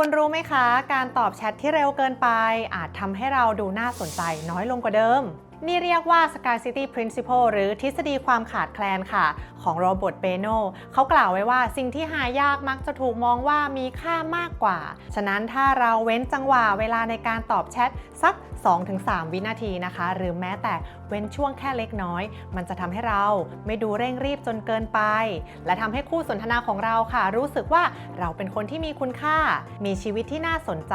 คุณรู้ไหมคะ การตอบแชทที่เร็วเกินไป อาจทำให้เราดูน่าสนใจน้อยลงกว่าเดิมนี่เรียกว่า Sky City Principle หรือทฤษฎีความขาดแคลนค่ะ ของโรเบิร์ตเบโนเขากล่าวไว้ว่าสิ่งที่หายากมักจะถูกมองว่ามีค่ามากกว่า ฉะนั้นถ้าเราเว้นจังหวะเวลาในการตอบแชทสัก 2-3 วินาทีนะคะ หรือแม้แต่เว้นช่วงแค่เล็กน้อย มันจะทำให้เราไม่ดูเร่งรีบจนเกินไป และทำให้คู่สนทนาของเราค่ะ รู้สึกว่าเราเป็นคนที่มีคุณค่า มีชีวิตที่น่าสนใจ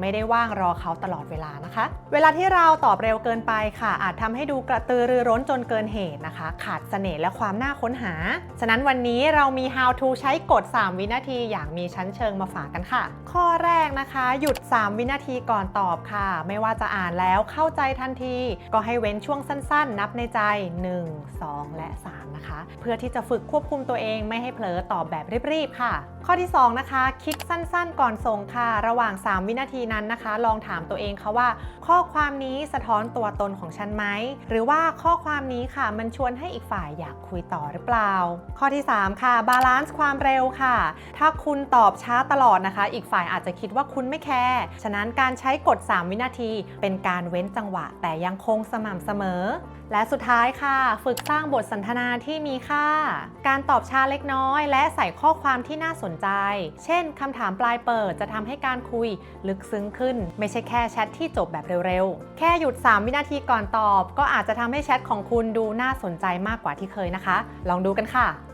ไม่ได้ว่างรอเขาตลอดเวลานะคะ เวลาที่เราตอบเร็วเกินไปค่ะอาจทำให้ดูกระตือรือร้นจนเกินเหตุนะคะ ขาดเสน่ห์และความน่าค้นหา ฉะนั้นวันนี้เรามี how to ใช้กด 3 วินาทีอย่างมีชั้นเชิงมาฝากกันค่ะ ข้อแรกนะคะ หยุด 3 วินาทีก่อนตอบค่ะ ไม่ว่าจะอ่านแล้วเข้าใจทันที ก็ให้เว้นช่วงสั้นๆ นับในใจ 1 2 และ 3 นะคะ เพื่อที่จะฝึกควบคุมตัวเองไม่ให้เผลอตอบแบบรีบๆค่ะ ข้อที่ 2 นะคะ คิดสั้นๆ ก่อนส่งค่ะ ระหว่าง 3 วินาทีนั้นนะคะ ลองถามตัวเองค่ะว่า ข้อความนี้สะท้อนตัวตนของฉันไหม หรือว่าข้อความนี้ค่ะ มันชวนให้อีกฝ่ายอยากคุยต่อหรือเปล่า ข้อที่ 3 ค่ะ บาลานซ์ความเร็วค่ะ ถ้าคุณตอบช้าตลอดนะคะ อีกฝ่ายอาจจะคิดว่าคุณไม่แคร์ฉะนั้นการใช้กด3วินาที เป็นการเว้นจังหวะ แต่ยังคงสม่ำเสมอและสุดท้ายค่ะ ฝึกสร้างบทสนทนาที่มีค่า การตอบช้าเล็กน้อย และใส่ข้อความที่น่าสนใจ เช่นคำถามปลายเปิดจะทำให้การคุยลึกซึ้งขึ้น ไม่ใช่แค่แชทที่จบแบบเร็วๆ แค่หยุด 3 วินาทีก่อนตอบ ก็อาจจะทำให้แชทของคุณดูน่าสนใจมากกว่าที่เคยนะคะ ลองดูกันค่ะ